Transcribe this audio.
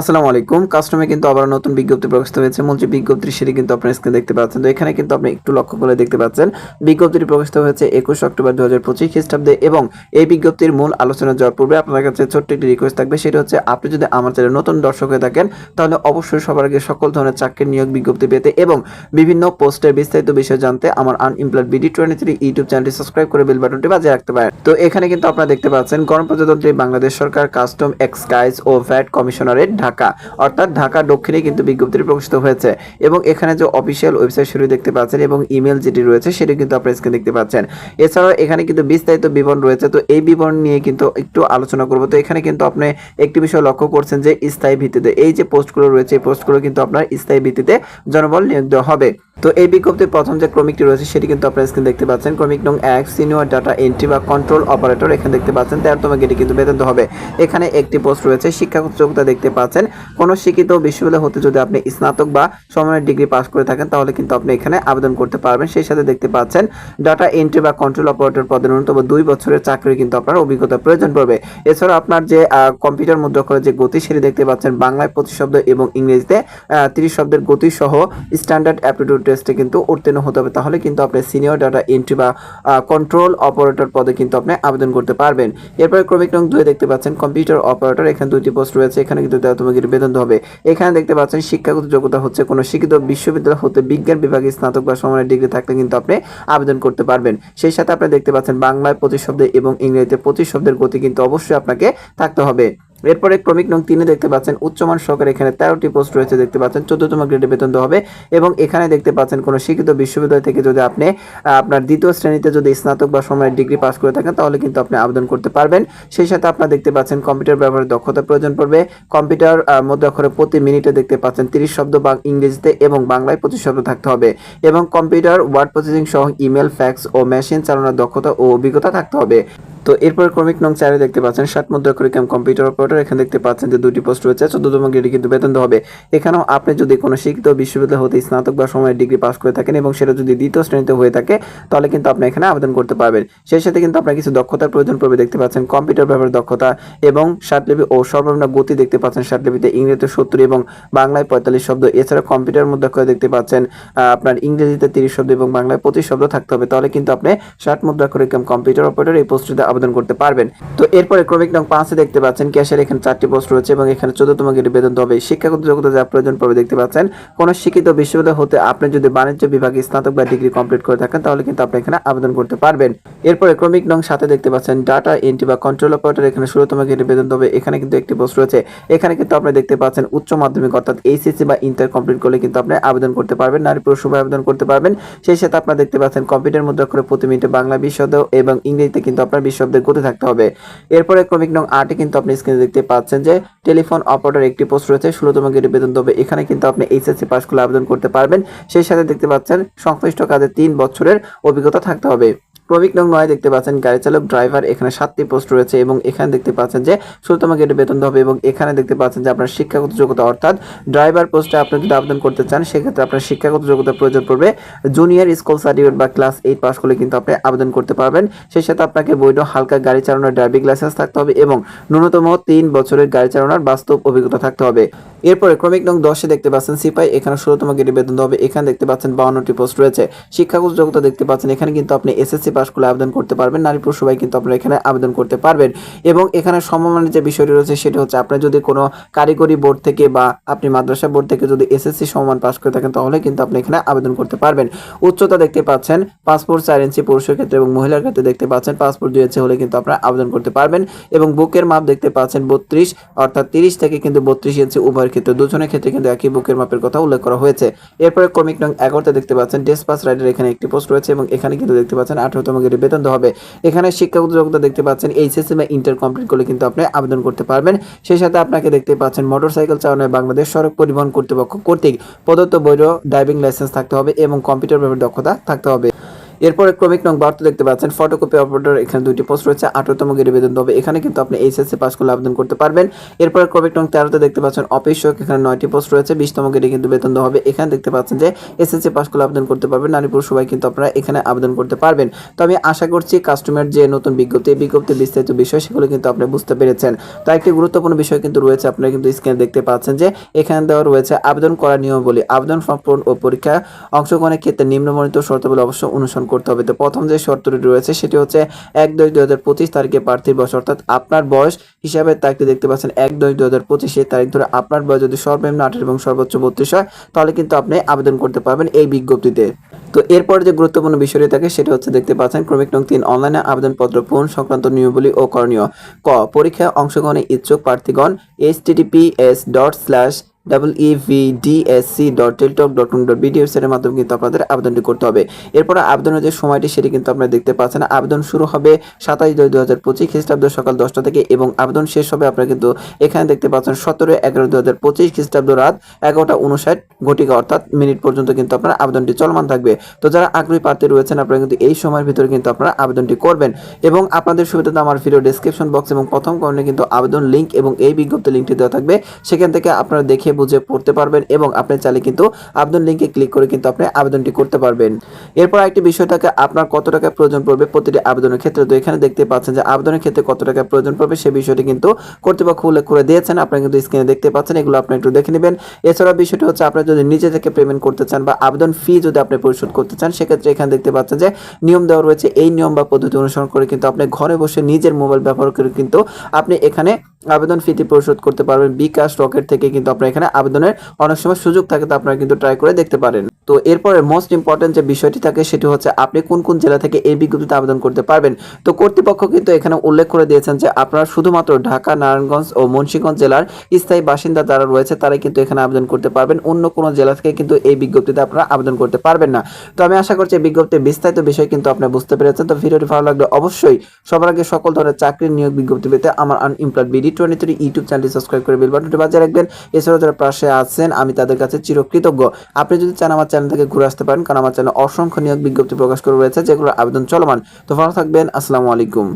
আসসালামু আলাইকুম। কাস্টমে কিন্তু আবার নতুন বিজ্ঞপ্তি প্রকাশিত হয়েছে। মূল যে বিজ্ঞপ্তির সেটি কিন্তু আপনার স্ক্রিনে দেখতে পাচ্ছেন। তো এখানে কিন্তু আপনি একটু লক্ষ্য করে দেখতে পাচ্ছেন, বিজ্ঞপ্তিটি প্রকাশিত হয়েছে একুশ অক্টোবর দু হাজার পঁচিশ খ্রিস্টাব্দে এবং এই বিজ্ঞপ্তির মূল আলোচনা যাওয়ার পূর্বে আপনার কাছে ছোট্ট একটি রিকোয়েস্ট থাকবে, সেটা হচ্ছে আপনি যদি আমার চ্যানেলে নতুন দর্শক হয়ে থাকেন, তাহলে অবশ্যই সবার আগে সকল ধরনের চাকরির নিয়োগ বিজ্ঞপ্তি পেতে এবং বিভিন্ন পোস্টের বিস্তারিত বিষয় জানতে আমার unemployed BD twenty three YouTube চ্যানেলটি সাবস্ক্রাইব করে বেল বাটনটি বাজিয়ে রাখতে পারেন। তো এখানে কিন্তু আপনারা দেখতে পাচ্ছেন, গণপ্রজাতন্ত্রী বাংলাদেশ সরকার কাস্টম এক্সকাইজ ও ভ্যাট কমিশনারেট ঢাকা। অর্থাৎ ঢাকা দক্ষিণে কিন্তু বিজ্ঞপ্তিটি প্রকাশিত হয়েছে এবং এখানে যে অফিসিয়াল ওয়েবসাইট শুরু দেখতে পাচ্ছেন এবং ইমেল যেটি রয়েছে সেটি কিন্তু আপনার স্ক্রিনে দেখতে পাচ্ছেন। এছাড়াও এখানে কিন্তু বিস্তারিত বিবরণ রয়েছে। তো এই বিবরণ নিয়ে কিন্তু একটু আলোচনা করব। তো এখানে কিন্তু আপনি একটি বিষয় লক্ষ্য করছেন যে স্থায়ী ভিত্তিতে এই যে পোস্টগুলো রয়েছে, এই পোস্টগুলো কিন্তু আপনার স্থায়ী ভিত্তিতে জনবল নিয়োগ দেওয়া হবে। তো এই বিজ্ঞপ্তির প্রথম যে ক্রমিকটি রয়েছে সেটি কিন্তু আপনার স্ক্রিন দেখতে পাচ্ছেন। ক্রমিক নং এক সিনিয়র ডাটা এন্ট্রি বা কন্ট্রোল অপারেটর এখানে দেখতে পাচ্ছেন। তেরোতম গেটে কিন্তু বেতন হবে। এখানে একটি পোস্ট রয়েছে শিক্ষাগত যোগ্যতা দেখতে পাচ্ছেন। কোনো শিক্ষিত বিশ্ববিদ্যালয় হতে যদি আপনি স্নাতক বা সমানের ডিগ্রি পাস করে থাকেন, তাহলে কিন্তু আপনি এখানে আবেদন করতে পারবেন। সেই সাথে দেখতে পাচ্ছেন, ডাটা এন্ট্রি বা কন্ট্রোল অপারেটর পদে ন্যূনতম দুই বছরের চাকরি কিন্তু আপনার অভিজ্ঞতা প্রয়োজন পড়বে। এছাড়া আপনার যে কম্পিউটার মুদ্রাক্ষরের যে গতি, সেটি দেখতে পাচ্ছেন বাংলায় পঁচিশ শব্দ এবং ইংরেজিতে তিরিশ শব্দের গতি সহ স্ট্যান্ডার্ড অ্যাপটিটিউড টেস্টে কিন্তু উত্তীর্ণ হতে হবে। তাহলে কিন্তু আপনি সিনিয়র ডাটা এন্ট্রি বা কন্ট্রোল অপারেটর পদে কিন্তু আপনি আবেদন করতে পারবেন। এরপরে ক্রমিক নং দুয়ে দেখতে পাচ্ছেন কম্পিউটার অপারেটর এখানে দুইটি পোস্ট রয়েছে। এখানে কিন্তু তোমাকে বেতন হবে। এখানে দেখতে পাচ্ছেন শিক্ষাগত যোগ্যতা হচ্ছে কোনো শিক্ষিত বিশ্ববিদ্যালয় হতে বিজ্ঞান বিভাগে স্নাতক বা সমানের ডিগ্রি থাকলে কিন্তু আপনি আবেদন করতে পারবেন। সেই সাথে আপনি দেখতে পাচ্ছেন বাংলায় পঁচিশ শব্দে এবং ইংরেজিতে পঁচিশ শব্দের গতি কিন্তু অবশ্যই আপনাকে থাকতে হবে। এরপরে ক্রমিক নং তিনে দেখতে পাচ্ছেন উচ্চমান সহকারে এখানে তেরোটি পোস্ট রয়েছে দেখতে পাচ্ছেন চোদ্দতম গ্রেডে বেতন হবে এবং এখানে দেখতে পাচ্ছেন কোনো শিক্ষিত বিশ্ববিদ্যালয় থেকে যদি আপনি আপনার দ্বিতীয় শ্রেণীতে যদি স্নাতক বা সময়ের ডিগ্রি পাস করে থাকেন তাহলে কিন্তু আপনি আবেদন করতে পারবেন। সেই সাথে আপনারা দেখতে পাচ্ছেন কম্পিউটার ব্যবহারের দক্ষতা প্রয়োজন পড়বে। কম্পিউটার আহ, মধ্যে অক্ষরে প্রতি মিনিটে দেখতে পাচ্ছেন তিরিশ শব্দ বা ইংরেজিতে এবং বাংলায় পঁচিশ শব্দ থাকতে হবে এবং কম্পিউটার ওয়ার্ড প্রসেসিং সহ ইমেল ফ্যাক্স ও মেশিন চালানোর দক্ষতা ও অভিজ্ঞতা থাকতে হবে। তো এরপর ক্রমিক নং চারে দেখতে পাচ্ছেন ষাট মুদ্রা করিকাম কম্পিউটার অপারেটর। এখানে দেখতে পাচ্ছেন যে দুটি পোস্ট রয়েছে। চোদ্দতম গ্রেডে কিন্তু বেতন হবে। এখানেও আপনি যদি কোনো শিক্ষিত বিশ্ববিদ্যালয় হতে স্নাতক বা সময়ের ডিগ্রি পাস করে থাকেন এবং সেটা যদি দ্বিতীয় শ্রেণীতে হয়ে থাকে, তাহলে কিন্তু আপনি এখানে আবেদন করতে পারবেন। সেই সাথে কিন্তু আপনার কিছু দক্ষতার প্রয়োজন পড়বে। দেখতে পাচ্ছেন কম্পিউটার ব্যবহার দক্ষতা এবং ষাটলিপি ও সর্বনিম্ন গতি দেখতে পাচ্ছেন। ষাটলিপিতে ইংরেজিতে সত্তর এবং বাংলায় পঁয়তাল্লিশ শব্দ। এছাড়া কম্পিউটার মধ্যে অক্ষরে দেখতে পাচ্ছেন আপনার ইংরেজিতে তিরিশ শব্দ এবং বাংলায় পঁচিশ শব্দ থাকতে হবে। তাহলে কিন্তু আপনি ষাট মুদ্রা করে কম্পিউটার অপারেটর এই পোস্টটিতে আবেদন করতে পারবেন। তো এরপরে ক্রমিক নং পাঁচে দেখতে পাচ্ছেন ক্যাশের এখানে চারটি পোস্ট রয়েছে এবং এখানে চোদ্দতম গেটে বেতন হবে। শিক্ষাগত যোগ্যতা যা প্রয়োজন পড়বে দেখতে পাচ্ছেন, কোন শিক্ষিত বিশ্ববিদ্যালয় হতে আপনি যদি বাণিজ্য বিভাগে স্নাতক বা ডিগ্রি কমপ্লিট করে থাকেন, তাহলে কিন্তু আপনি এখানে আবেদন করতে পারবেন। এরপরে ক্রমিক নং সাথে দেখতে পাচ্ছেন, ডাটা এন্ট্রি বা কন্ট্রোল অপারেটর এখানে ষোলোতম গেটে বেতন হবে। এখানে কিন্তু একটি পোস্ট রয়েছে। এখানে কিন্তু আপনি দেখতে পাচ্ছেন, উচ্চ মাধ্যমিক অর্থাৎ এইচএসসি বা ইন্টার কমপ্লিট করলে কিন্তু আপনি আবেদন করতে পারবেন। নারী পুরুষ আবেদন করতে পারবেন। সেই সাথে আপনারা দেখতে পাচ্ছেন, কম্পিউটার মুদ্রা করে প্রতি মিনিটে বাংলা বিশ শব্দ এবং ইংরেজিতে কিন্তু আপনার বিশ শব্দের গতি থাকতে হবে। এরপরে ক্রমিক নং আটে কিন্তু আপনি স্ক্রিনে দেখতে পাচ্ছেন যে টেলিফোন অপারেটর একটি পোস্ট রয়েছে, ষোলোতম গেটে বেতন দেবে এখানে কিন্তু আপনি এইচএসসি পাস করলে আবেদন করতে পারবেন। সেই সাথে দেখতে পাচ্ছেন সংশ্লিষ্ট কাজে তিন বছরের অভিজ্ঞতা থাকতে হবে। ক্রমিক নং নয় দেখতে পাচ্ছেন গাড়ি চালক ড্রাইভার এখানে সাতটি পোস্ট রয়েছে এবং এখানে দেখতে পাচ্ছেন যে ষোলতম গেটে বেতন হবে এবং এখানে দেখতে পাচ্ছেন যে আপনার শিক্ষাগত যোগ্যতা, অর্থাৎ ড্রাইভার পোস্টে আপনি যদি আবেদন করতে চান, সেক্ষেত্রে আপনার শিক্ষাগত যোগ্যতা প্রয়োজন পড়বে। জুনিয়র স্কুল সার্টিফিকেট বা ক্লাস এইট পাস করলে কিন্তু আপনি আবেদন করতে পারবেন। সেই সাথে আপনাকে বৈধ হালকা গাড়ি চালানোর ড্রাইভিং লাইসেন্স থাকতে হবে এবং ন্যূনতম তিন বছরের গাড়ি চালানোর বাস্তব অভিজ্ঞতা থাকতে হবে। এরপরে ক্রমিক নং দশে দেখতে পাচ্ছেন সিপাই, এখানে ষোলোতম গেটে বেতন হবে। এখানে দেখতে পাচ্ছেন বাউন্নটি পোস্ট রয়েছে। শিক্ষাগত যোগ্যতা দেখতে পাচ্ছেন, এখানে কিন্তু আপনি এসএসসি পাস করলে আবেদন করতে পারবেন। নারী পুরুষ সবাই কিন্তু আপনারা এখানে আবেদন করতে পারবেন। এবং এখানে সমমানের যে বিষয়টি রয়েছে সেটা হচ্ছে আপনার যদি কোনো কারিগরি বোর্ড থেকে বা আপনি মাদ্রাসা বোর্ড থেকে যদি এসএসসি সমমান পাস করে থাকেন, তাহলে কিন্তু আপনি এখানে আবেদন করতে পারবেন। উচ্চতা দেখতে পাচ্ছেন, পাসপোর্ট চার ইঞ্চি পুরুষের ক্ষেত্রে এবং মহিলার ক্ষেত্রে দেখতে পাচ্ছেন, পাসপোর্ট দুই ইঞ্চি হলে কিন্তু আপনারা আবেদন করতে পারবেন। এবং বুকের মাপ দেখতে পাচ্ছেন বত্রিশ, অর্থাৎ তিরিশ থেকে কিন্তু বত্রিশ ইঞ্চি উভয়ের ক্ষেত্রে, দুজনের ক্ষেত্রে কিন্তু একই বুকের মাপের কথা উল্লেখ করা হয়েছে। এরপরে ক্রমিক নং এগারোতে দেখতে পাচ্ছেন ডেস্ক পাস রাইডার এখানে একটি পোস্ট রয়েছে এবং এখানে কিন্তু দেখতে পাচ্ছেন আঠারোতম গেটে বেতন হবে। এখানে শিক্ষাগত যোগ্যতা দেখতে পাচ্ছেন এইচএসসি বা ইন্টার কমপ্লিট করলে কিন্তু আপনি আবেদন করতে পারবেন। সেই সাথে আপনাকে দেখতে পাচ্ছেন মোটরসাইকেল চালানোর বাংলাদেশ সড়ক পরিবহন কর্তৃপক্ষ কর্তৃক। প্রদত্ত বৈধ ড্রাইভিং লাইসেন্স থাকতে হবে এবং কম্পিউটার ব্যাপারে দক্ষতা থাকতে হবে। এরপরে ক্রমিক নং বার্তা দেখতে পাচ্ছেন ফটোকপি অপারেটর এখানে দুইটি পোস্ট রয়েছে, আঠারোতম গ্রেডে বেতন হবে এখানে কিন্তু আপনি এইচএসসি পাস করলে আবেদন করতে পারবেন। এরপরে ক্রমিক নং তেরোতে দেখতে পাচ্ছেন অফিস সহায়ক এখানে নয়টি পোস্ট রয়েছে, বিশতম গ্রেডে কিন্তু বেতন দেওয়া হবে। এখানে দেখতে পাচ্ছেন যে এসএসসি পাস করলে আবেদন করতে পারবেন, নারী পুরুষ সবাই কিন্তু আপনারা এখানে আবেদন করতে পারবেন। তো আমি আশা করছি কাস্টমার যে নতুন বিজ্ঞপ্তি, এই বিজ্ঞপ্তির বিস্তারিত বিষয়, সেগুলো কিন্তু আপনি বুঝতে পেরেছেন। তো একটি গুরুত্বপূর্ণ বিষয় কিন্তু রয়েছে, আপনারা কিন্তু স্ক্রিনে দেখতে পাচ্ছেন যে এখানে দেওয়া রয়েছে, আবেদন করার নিয়মাবলী, আবেদন ফর্ম পূরণ ও পরীক্ষা অংশগ্রহণের ক্ষেত্রে নিম্নবর্ণিত শর্তাবলী অবশ্য অনুসরণ করতে হবে। তো প্রথম যে শর্তটি রয়েছে সেটি হচ্ছে এক দুই দুই হাজার পঁচিশ তারিখে প্রার্থীর বয়স, অর্থাৎ আপনার বয়স হিসাবে তারিখটি দেখতে পাচ্ছেন এক দুই দুই হাজার পঁচিশে তারিখ ধরে আপনার বয়স যদি সর্বনিম্ন আঠারো এবং সর্বোচ্চ বত্রিশ হয়, তাহলে কিন্তু আপনি আবেদন করতে পারবেন এই বিজ্ঞপ্তিতে। তো এরপরে যে গুরুত্বপূর্ণ বিষয়টি থাকে সেটা হচ্ছে দেখতে পাচ্ছেন ক্রমিক নং তিন, অনলাইনে আবেদনপত্র পূরণ সংক্রান্ত নিয়মাবলী ও করণীয়। ক, পরীক্ষায় অংশগ্রহণে ইচ্ছুক প্রার্থীগণ H TTPS dot slash double E V DSC dot Teletalk dot com dot BD ওয়েবসাইটের মাধ্যমে কিন্তু আপনাদের আবেদনটি করতে হবে। এরপর আবেদনের যে সময়টি সেটি কিন্তু আপনারা দেখতে পাচ্ছেন। আবেদন শুরু হবে সাতাশ দুই দু হাজার পঁচিশ খ্রিস্টাব্দ সকাল দশটা থেকে এবং আবেদন শেষ হবে আপনারা কিন্তু এখানে দেখতে পাচ্ছেন সতেরো এগারো দু হাজার পঁচিশ খ্রিস্টাব্দ রাত এগারোটা উনষাট ঘটিকা অর্থাৎ মিনিট পর্যন্ত কিন্তু আপনার আবেদনটি চলমান থাকবে। তো যারা আগ্রহী প্রার্থী রয়েছেন, আপনারা কিন্তু এই সময়ের ভিতরে কিন্তু আপনারা আবেদনটি করবেন। এবং আপনাদের সুবিধাতে আমার ভিডিও ডেসক্রিপশন বক্স এবং প্রথম কর্ণে কিন্তু আবেদন লিঙ্ক এবং এই বিজ্ঞপ্তি লিঙ্কটি দেওয়া থাকবে। সেখান থেকে আপনারা দেখে বুঝে পড়তে পারবেন এবং আপনি চাইলে কিন্তু আবেদন লিঙ্কে ক্লিক করে কিন্তু আপনি আবেদনটি করতে পারবেন। এরপর একটি বিষয় আপনার কত টাকা প্রয়োজন পড়বে প্রতিটি আবেদনের ক্ষেত্রে। তো এখানে দেখতে পাচ্ছেন যে আবেদনের ক্ষেত্রে কত টাকা প্রয়োজন পড়বে, সে বিষয়টি কিন্তু কর্তৃপক্ষ উল্লেখ করে দিয়েছেন। আপনারা কিন্তু স্ক্রিনে দেখতে পাচ্ছেন, এগুলো আপনি একটু দেখে নেবেন। এছাড়া বিষয়টি হচ্ছে, আপনি যদি নিজে থেকে পেমেন্ট করতে চান বা আবেদন ফি যদি আপনি পরিশোধ করতে চান, সেক্ষেত্রে এখানে দেখতে পাচ্ছেন যে নিয়ম দেওয়া রয়েছে। এই নিয়ম বা পদ্ধতি অনুসরণ করে কিন্তু আপনি ঘরে বসে নিজের মোবাইল ব্যবহার করে কিন্তু আপনি এখানে আবেদন ফিটি পরিশোধ করতে পারবেন। বিকাশ রকেট থেকে কিন্তু আপনার এখানে আবেদনের অনেক সময় সুযোগ থাকে, তো আপনারা কিন্তু ট্রাই করে দেখতে পারেন। তো এরপরে মোস্ট ইম্পর্টেন্ট যে বিষয়টি থাকে, সেটি হচ্ছে আপনি কোন কোন জেলা থেকে এই বিজ্ঞপ্তিতে আবেদন করতে পারবেন। তো কর্তৃপক্ষ কিন্তু এখানে উল্লেখ করে দিয়েছেন যে আপনারা শুধুমাত্র ঢাকা, নারায়ণগঞ্জ ও মুন্সিগঞ্জ জেলার স্থায়ী বাসিন্দা যারা রয়েছে, তারাই কিন্তু এখানে আবেদন করতে পারবেন। অন্য কোনো জেলা থেকে কিন্তু এই বিজ্ঞপ্তিতে আপনারা আবেদন করতে পারবেন না। তো আমি আশা করছি এই বিজ্ঞপ্তির বিস্তারিত বিষয় কিন্তু আপনি বুঝতে পেরেছেন। তো ভিডিওটি ভালো লাগলে অবশ্যই সবার আগে সকল ধরনের চাকরির নিয়োগ বিজ্ঞপ্তি পেতে আমার unemployed BD twenty three YouTube চ্যানেলটি সাবস্ক্রাইব করে বেল বাটনটি বাজিয়ে রাখবেন। এছাড়াও যারা পাশে আছেন, আমি তাদের কাছে চিরকৃতজ্ঞ। আপনি যদি চান আমার চ্যানেল থেকে ঘুরে আসতে পারেন, কারণ আমার চ্যানেল অসংখ্য নিয়োগ বিজ্ঞপ্তি প্রকাশ করে রয়েছে, যেগুলোর আবেদন চলমান। তো ভালো থাকবেন, আসসালামু আলাইকুম।